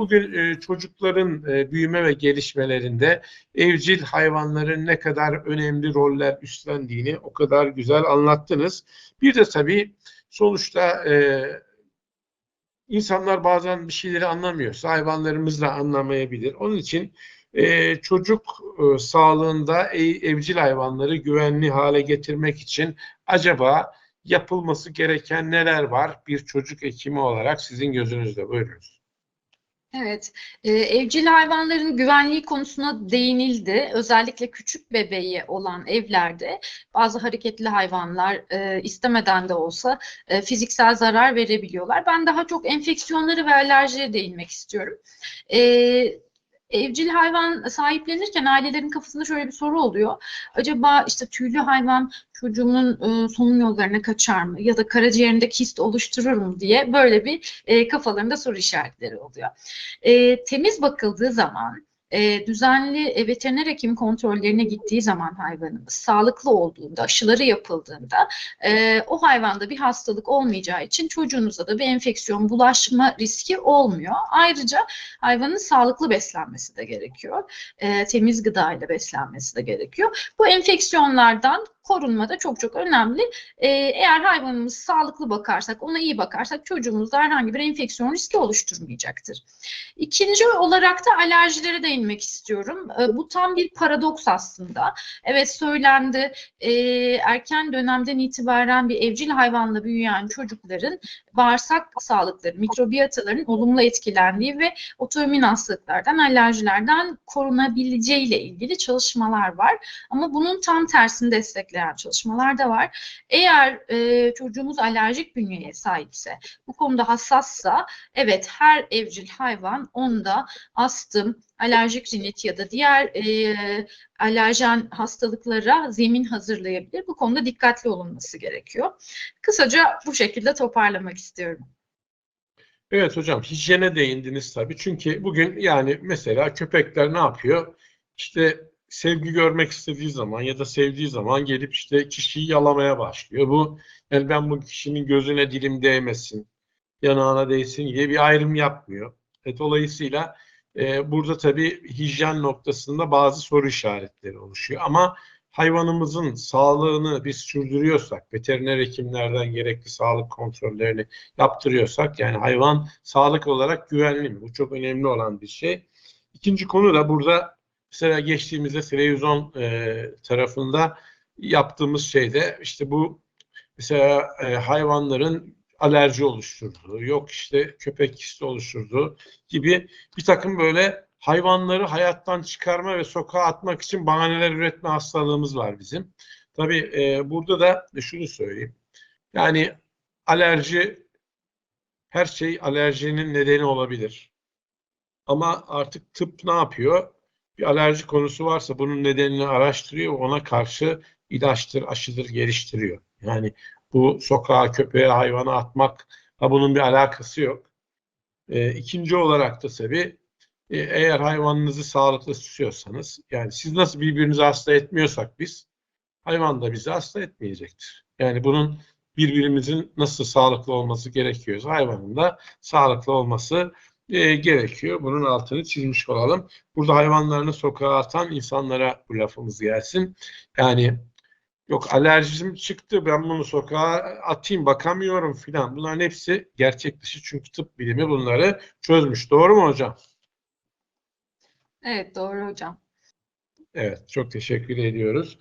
bugün e, çocukların e, büyüme ve gelişmelerinde evcil hayvanların ne kadar önemli roller üstlendiğini o kadar güzel anlattınız. Bir de tabii sonuçta e, insanlar bazen bir şeyleri anlamıyorsa hayvanlarımız da anlamayabilir. Onun için çocuk sağlığında ev, evcil hayvanları güvenli hale getirmek için acaba yapılması gereken neler var bir çocuk hekimi olarak sizin gözünüzde? Buyurunuz. Evet, e, evcil hayvanların güvenliği konusuna değinildi. Özellikle küçük bebeği olan evlerde bazı hareketli hayvanlar e, istemeden de olsa e, fiziksel zarar verebiliyorlar. Ben daha çok enfeksiyonları ve alerjiye değinmek istiyorum. E, evcil hayvan sahiplenirken ailelerin kafasında şöyle bir soru oluyor. Acaba işte tüylü hayvan çocuğumun e, solunum yollarına kaçar mı ya da karaciğerinde kist oluşturur mu diye böyle bir e, kafalarında soru işaretleri oluyor. E, temiz bakıldığı zaman e, düzenli veteriner hekim kontrollerine gittiği zaman hayvanımız sağlıklı olduğunda, aşıları yapıldığında e, o hayvanda bir hastalık olmayacağı için çocuğunuza da bir enfeksiyon bulaşma riski olmuyor. Ayrıca hayvanın sağlıklı beslenmesi de gerekiyor. E, temiz gıdayla beslenmesi de gerekiyor. Bu enfeksiyonlardan korunma da çok çok önemli. Ee, eğer hayvanımız sağlıklı bakarsak, ona iyi bakarsak çocuğumuzda herhangi bir enfeksiyon riski oluşturmayacaktır. İkinci olarak da alerjilere değinmek istiyorum. Ee, bu tam bir paradoks aslında. Evet söylendi, e, erken dönemden itibaren bir evcil hayvanla büyüyen çocukların bağırsak sağlıkları, mikrobiyataların olumlu etkilendiği ve otoimmün hastalıklardan, alerjilerden korunabileceği ile ilgili çalışmalar var. Ama bunun tam tersini destekleyen çalışmalar da var. Eğer e, çocuğumuz alerjik bünyeye sahipse, bu konuda hassassa, evet her evcil hayvan onda astım, alerjik rinit ya da diğer e, alerjen hastalıklara zemin hazırlayabilir. Bu konuda dikkatli olunması gerekiyor. Kısaca bu şekilde toparlamak istiyorum. Evet hocam hijyene değindiniz tabii. Çünkü bugün yani mesela köpekler ne yapıyor? İşte sevgi görmek istediği zaman ya da sevdiği zaman gelip işte kişiyi yalamaya başlıyor. Bu yani ben bu kişinin gözüne dilim değmesin, yanağına değsin diye bir ayrım yapmıyor. E, dolayısıyla e, burada tabii hijyen noktasında bazı soru işaretleri oluşuyor. Ama hayvanımızın sağlığını biz sürdürüyorsak, veteriner hekimlerden gerekli sağlık kontrollerini yaptırıyorsak, yani hayvan sağlık olarak güvenli mi? Bu çok önemli olan bir şey. İkinci konu da burada mesela geçtiğimizde televizyon e, tarafında yaptığımız şeyde işte bu mesela e, hayvanların alerji oluşturduğu, yok işte köpek kisti oluşturduğu gibi bir takım böyle hayvanları hayattan çıkarma ve sokağa atmak için bahaneler üretme hastalığımız var bizim. Tabii e, burada da şunu söyleyeyim. Yani alerji her şey alerjinin nedeni olabilir. Ama artık tıp ne yapıyor? Bir alerji konusu varsa bunun nedenini araştırıyor ona karşı ilaçtır, aşıdır geliştiriyor. Yani bu sokağa, köpeğe, hayvana atmakla bunun bir alakası yok. E, ikinci olarak da tabii e, eğer hayvanınızı sağlıklı tutuyorsanız, yani siz nasıl birbirinizi hasta etmiyorsak biz, hayvan da bizi hasta etmeyecektir. Yani bunun birbirimizin nasıl sağlıklı olması gerekiyorsa hayvanın da sağlıklı olması e, gerekiyor. Bunun altını çizmiş olalım. Burada hayvanlarını sokağa atan insanlara bu lafımız gelsin. Yani yok alerjim çıktı ben bunu sokağa atayım bakamıyorum filan. Bunların hepsi gerçek dışı çünkü tıp bilimi bunları çözmüş. Doğru mu hocam? Evet doğru hocam. Evet çok teşekkür ediyoruz.